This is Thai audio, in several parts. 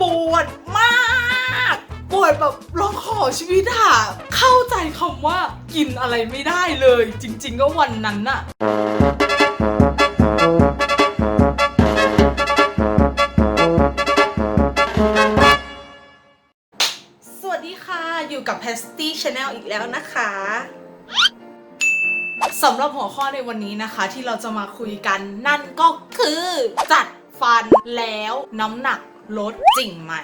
ปวดมากปวดแบบร้องขอชีวิตอะเข้าใจคำว่ากินอะไรไม่ได้เลย จริง ๆ ก็วันนั้นอะสวัสดีค่ะ อยู่กับ p a s t y Channel อีกแล้วนะคะสำหรับหัวข้อในวันนี้นะคะ ที่เราจะมาคุยกันนั่นก็คือจัดฟันแล้วน้ำหนัก ลดจริงไหม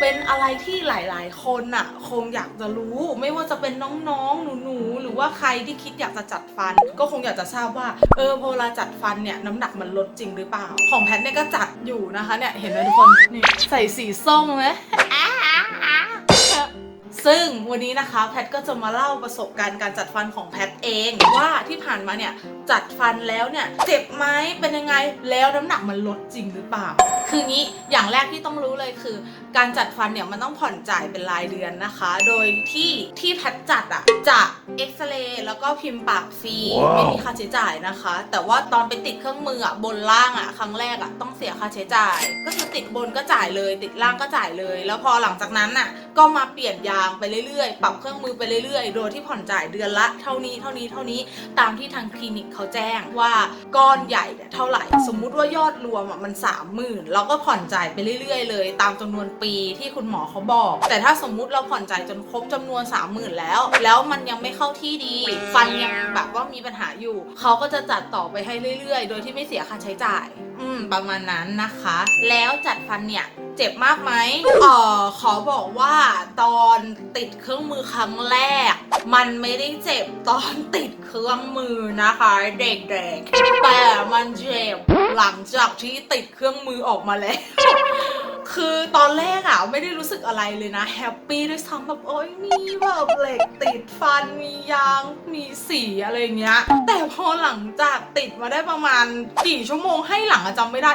เป็นอะไรที่หลาย ๆ คนน่ะคงอยากจะรู้ ไม่ว่าจะเป็นน้องๆ หนูๆ หรือว่าใครที่คิดอยากจะจัดฟัน ก็คงอยากจะทราบว่า เออพอเวลาจัดฟันเนี่ยน้ำหนักมันลดจริงหรือเปล่า ของแพทเนี่ยก็จัดอยู่นะคะเนี่ยเห็นไหมทุกคนนี่ใส่สีส้มไหมซึ่งวันนี้นะคะแพทก็จะมาเล่าประสบการณ์การจัดฟันของแพทเอง ว่าที่ผ่านมาเนี่ย จัดฟันแล้วเนี่ย เจ็บไหมเป็นยังไงแล้วน้ำหนักมันลดจริงหรือเปล่า คืองี้อย่างแรกที่ต้องรู้เลยคือ การจัดฟันเนี่ยมันต้องผ่อนจ่ายเป็นรายเดือนนะคะ โดยที่ที่แพทจัดอะจะเอ็กซเรย์แล้วก็พิมพ์ปากฟรีว้าวไม่มีค่าใช้จ่ายนะคะ แต่ว่าตอนไปติดเครื่องมืออะบนล่างอะครั้งแรกอะต้องเสียค่าใช้จ่าย ก็คือติดบนก็จ่ายเลย ติดล่างก็จ่ายเลย แล้วพอหลังจากนั้นอะก็มาเปลี่ยนยางไปเรื่อยๆ ปรับเครื่องมือไปเรื่อยๆ โดยที่ผ่อนจ่ายเดือนละเท่านี้เท่านี้เท่านี้ตามที่ทางคลินิกเขาแจ้งว่าก้อนใหญ่เนี่ยเท่าไหร่ สมมุติว่ายอดรวมอะมันสามหมื่นเราก็ผ่อนจ่ายไปเรื่อยๆ เลย ตามจำนวนปีที่คุณหมอเขาบอก แต่ถ้าสมมุติเราผ่อนจ่ายจนครบจำนวน 3 0,000 แล้ว แล้วมันยังไม่เข้าที่ดี ฟันยังแบบว่ามีปัญหาอยู่ เขาก็จะจัดต่อไปให้เรื่อยๆ โดยที่ไม่เสียค่าใช้จ่าย อืมประมาณนั้นนะคะ แล้วจัดฟันเนี่ย เจ็บมากไหมเอ่อขอบอกว่าตอนติดเครื่องมือครั้งแรก มันไม่ได้เจ็บตอนติดเครื่องมือนะคะ เด็กๆ แต่มันเจ็บหลังจากที่ติดเครื่องมือออกมาแล้วคือตอนแรกอะไม่ได้รู้สึกอะไรเลยนะแฮปปี้ด้วยซ้ำแบบโอ้ยมีแบบเหล็กติดฟันมียางมีสีอะไรเงี้ย แต่พอหลังจากติดมาได้ประมาณกี่ชั่วโมงให้หลังอะจำไม่ได้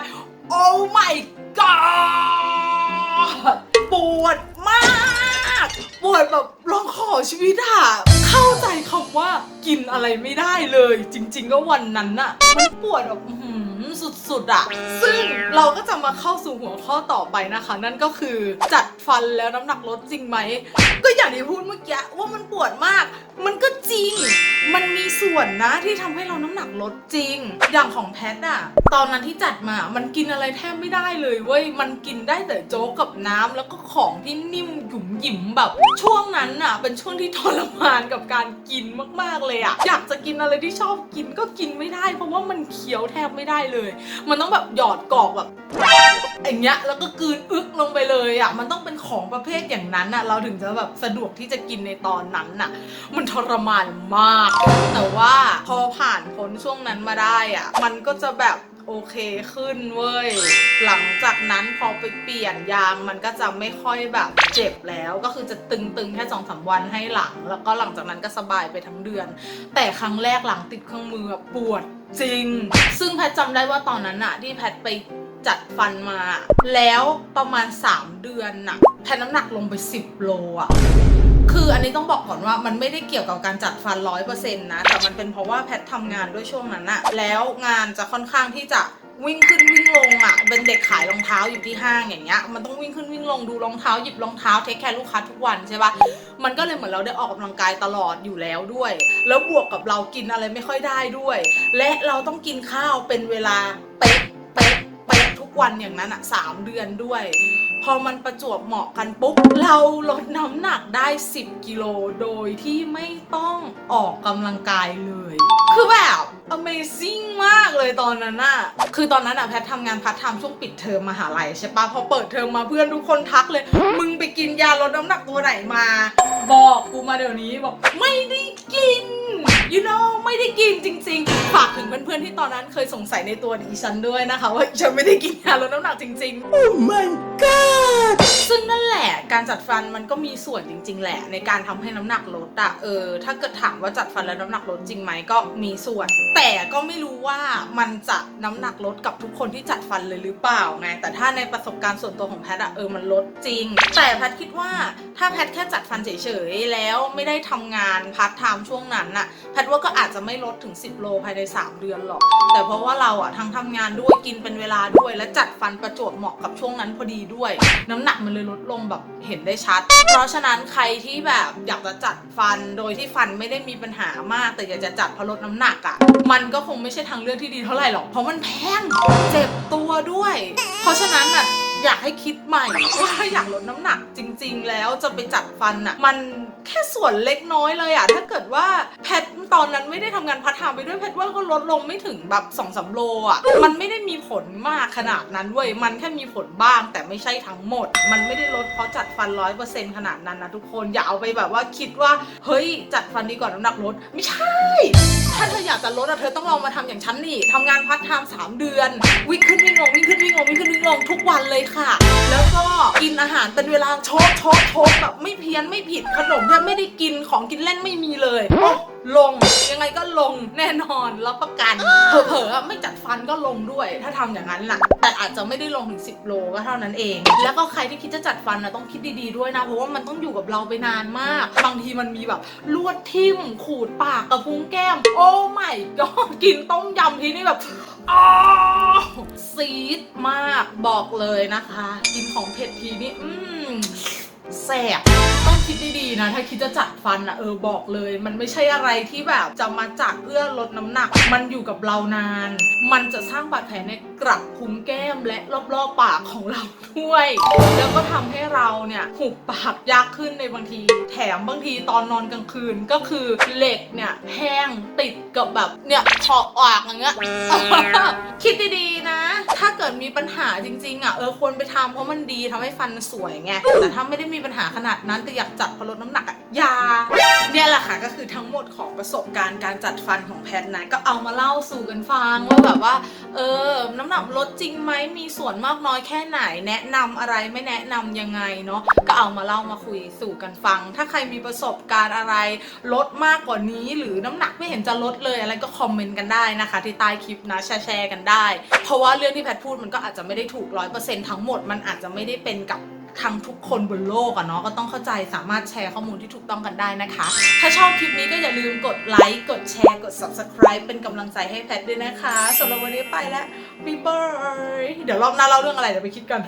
โอ้ my god ปวดมากปวดแบบร้องขอชีวิตอะเข้าใจคำว่ากินอะไรไม่ได้เลย จริง ๆ ก็วันนั้นอะมันปวดแบบอื้อหือ สุดๆอะซึ่งเราก็จะมาเข้าสู่หัวข้อต่อไปนะคะ นั่นก็คือจัดฟันแล้วน้ำหนักลดจริงไหม ก็อย่างที่พูดเมื่อกี้ว่ามันปวดมาก มันก็จริง มันมีส่วนนะที่ทำให้เราน้ำหนักลดจริง อย่างของแพทอะตอนนั้นที่จัดมา มันกินอะไรแทบไม่ได้เลยเว้ย มันกินได้แต่โจ๊กกับน้ำแล้วก็ของที่นิ่มหยุ่มหยิมแบบ ช่วงนั้นอะเป็นช่วงที่ทรมานกับการกินมากๆเลยอะอยากจะกินอะไรที่ชอบกินก็กินไม่ได้ เพราะว่ามันเคี้ยวแทบไม่ได้เลย มันต้องแบบหยอดกรอกแบบ อย่างเงี้ยแล้วก็กืนอึกลงไปเลยอะมันต้องเป็นของประเภทอย่างนั้นอะเราถึงจะแบบสะดวกที่จะกินในตอนนั้นอะ มันทรมานมาก แต่ว่าพอผ่านพ้นช่วงนั้นมาได้อะมันก็จะแบบโอเคขึ้นเว้ย หลังจากนั้นพอไปเปลี่ยนยางมันก็จะไม่ค่อยแบบเจ็บแล้ว ก็คือจะตึงๆแค่สองสามวันให้หลัง แล้วก็หลังจากนั้นก็สบายไปทั้งเดือน แต่ครั้งแรกหลังติดเครื่องมือปวดจริง ซึ่งแพทจำได้ว่าตอนนั้นอะที่แพทไป จัดฟันมา แล้วประมาณ 3 เดือนน่ะแพทน้ำหนักลงไป 10 โลอะคืออันนี้ต้องบอกก่อนว่ามันไม่ได้เกี่ยวกับการจัดฟันร้อยเปอร์เซ็นต์นะ แต่มันเป็นเพราะว่าแพททำงานด้วยช่วงนั้นอะแล้วงานจะค่อนข้างที่จะวิ่งขึ้นวิ่งลงอะเป็นเด็กขายรองเท้าอยู่ที่ห้างอย่างเงี้ย มันต้องวิ่งขึ้นวิ่งลงดูรองเท้าหยิบรองเท้าเทคแคร์ลูกค้าทุกวันใช่ปะมันก็เลยเหมือนเราได้ออกกำลังกายตลอดอยู่แล้วด้วย แล้วบวกกับเรากินอะไรไม่ค่อยได้ด้วย และเราต้องกินข้าวเป็นเวลาเป๊ะ วันอย่างนั้นอะสามเดือนด้วย พอมันประจวบเหมาะกันปุ๊บ เราลดน้ำหนักได้ 10 กิโลโดยที่ไม่ต้องออกกำลังกายเลย คือแบบ amazing มากเลยตอนนั้นอะคือตอนนั้นอะแพททำงานพาร์ทไทม์ช่วงปิดเทอมมหาลัยใช่ปะพอเปิดเทอมมาเพื่อนทุกคนทักเลย มึงไปกินยาลดน้ำหนักตัวไหนมา บอกกูมาเดี๋ยวนี้บอกไม่ได้กิน you know ไม่ได้กินจริง ๆ ฝากถึงเพื่อนๆที่ตอนนั้นเคยสงสัยในตัวดิฉันด้วยนะคะ ว่าฉันไม่ได้กินยาลดน้ำหนักจริงๆ Oh my god! ซึ่งนั่นแหละการจัดฟันมันก็มีส่วนจริง ๆ แหละ ในการทำให้น้ำหนักลดอะเออ ถ้าเกิดถามว่าจัดฟันแล้วน้ำหนักลดจริงไหมก็มีส่วน แต่ก็ไม่รู้ว่ามันจะน้ำหนักลดกับทุกคนที่จัดฟันเลยหรือเปล่าไงแต่ถ้าในประสบการณ์ส่วนตัวของแพทย์อะเออมันลดจริง แต่แพทย์คิดว่าถ้าแพทย์แค่จัดฟันเฉยๆแล้วไม่ได้ทำงานพาร์ทไทม์ช่วงนั้นอะแพทย์ว่าก็อาจจะไม่ลดถึง 10 โลภายใน 3 เดือนหรอก แต่เพราะว่าเราอะทั้งทำงานด้วยกินเป็นเวลาด้วย และจัดฟันประจวบเหมาะกับช่วงนั้นพอดีด้วย น้ำหนักมันเลยลดลงแบบเห็นได้ชัด เพราะฉะนั้นใครที่แบบอยากจะจัดฟันโดยที่ฟันไม่ได้มีปัญหามาก แต่อยากจะจัดเพราะลดน้ำหนักอะมันก็คงไม่ใช่ทางเลือกที่ดีเท่าไหร่หรอกเพราะมันแพงเจ็บตัวด้วย เพราะฉะนั้นอะอยากให้คิดใหม่ว่าถ้าอยากลดน้ำหนักจริง ๆ แล้วจะไปจัดฟันอะมัน แค่ส่วนเล็กน้อยเลยอะถ้าเกิดว่าแพทตอนนั้นไม่ได้ทำงานพาร์ทไทม์ไปด้วยแพทว่าก็ลดลงไม่ถึงแบบ2องสาโลอะมันไม่ได้มีผลมากขนาดนั้นเว้ยมันแค่มีผลบ้าง แต่ไม่ใช่ทั้งหมด มันไม่ได้ลดเพราะจัดฟันร้อยเปอร์เซ็นต์ขนาดนั้นนะทุกคนอย่าเอาไปแบบว่าคิดว่า เฮ้ย จัดฟันดีกว่าน้ำหนักลดไม่ใช่ ถ้าเธออยากจะลดอะเธอต้องลองมาทำอย่างฉันนี่ทำงานพาร์ทไทม์สามเดือน วิ่งขึ้นวิ่งลงวิ่งขึ้นวิ่งลงวิ่งขึ้นวิ่งลงทุกวันเลยค่ะ แล้วก็กินอาหารเป็นเวลาโชกโชกโชกแบบไม่เพี้ยนไม่ผิดขนมทบไม่ได้กินของกินเล่นไม่มีเลยโอ๊ะลงยังไงก็ลงแน่นอนรับประกันเผลอๆอะไม่จัดฟันก็ลงด้วย ถ้าทำอย่างนั้นล่ะ แต่อาจจะไม่ได้ลงถึง 10 โลก็เท่านั้นเอง แล้วก็ใครที่คิดจะจัดฟันนะต้องคิดดีๆด้วยนะ เพราะว่ามันต้องอยู่กับเราไปนานมาก บางทีมันมีแบบลวดทิ่มขูดปากกับพุ้งแก้ม โอ้ไม่ก็กินต้มยำทีนี่แบบอ้าวซีดมากบอกเลยนะคะ กินของเผ็ดทีนี่อืม แสบต้องคิดดีๆนะ ถ้าคิดจะจัดฟันอะเออบอกเลย มันไม่ใช่อะไรที่แบบจะมาจัดเพื่อลดน้ำหนัก มันอยู่กับเรานาน มันจะสร้างบาดแผลในกระพุ้งแก้มและรอบๆปากของเราด้วย แล้วก็ทำให้เราเนี่ยหุบปากยากขึ้นในบางที แถมบางทีตอนนอนกลางคืนก็คือเหล็กเนี่ยแห้งติดกับแบบเนี่ยขอบปากอย่างเงี้ยคิดดีๆนะ ถ้าเกิดมีปัญหาจริงๆอะเออควรไปทำเพราะมันดีทำให้ฟันสวยไงแต่ถ้าไม่ได้มีปัญหาขนาดนั้นแต่อยากจัดเพราะลดน้ำหนักอะอยาเนี่ยแหละค่ะก็คือทั้งหมดของประสบการณ์การจัดฟันของแพทนะก็เอามาเล่าสู่กันฟังว่าแบบว่าเออน้ำหนักลดจริงไหมมีส่วนมากน้อยแค่ไหน แนะนำอะไรไม่แนะนำยังไงเนาะก็เอามาเล่ามาคุยสู่กันฟัง ถ้าใครมีประสบการณ์อะไรลดมากกว่านี้ หรือน้ำหนักไม่เห็นจะลดเลยอะไรก็คอมเมนต์กันได้นะคะ ที่ใต้คลิปนะแชร์แชร์กันได้ เพราะว่าเรื่องที่แพทพูดมันก็อาจจะไม่ได้ถูกร้อยเปอร์เซ็นต์ทั้งหมดมันอาจจะไม่ได้เป็นกับ ทั้งทุกคนบนโลกอะเนาะก็ต้องเข้าใจสามารถแชร์ข้อมูลที่ถูกต้องกันได้นะคะ ถ้าชอบคลิปนี้ก็อย่าลืมกดไลค์ กดแชร์ กด subscribe เป็นกำลังใจให้แพทด้วยนะคะสำหรับวันนี้ไปแล้ว บ๊ายบาย เดี๋ยวรอบหน้าเล่าเรื่องอะไรเดี๋ยวไปคิดกัน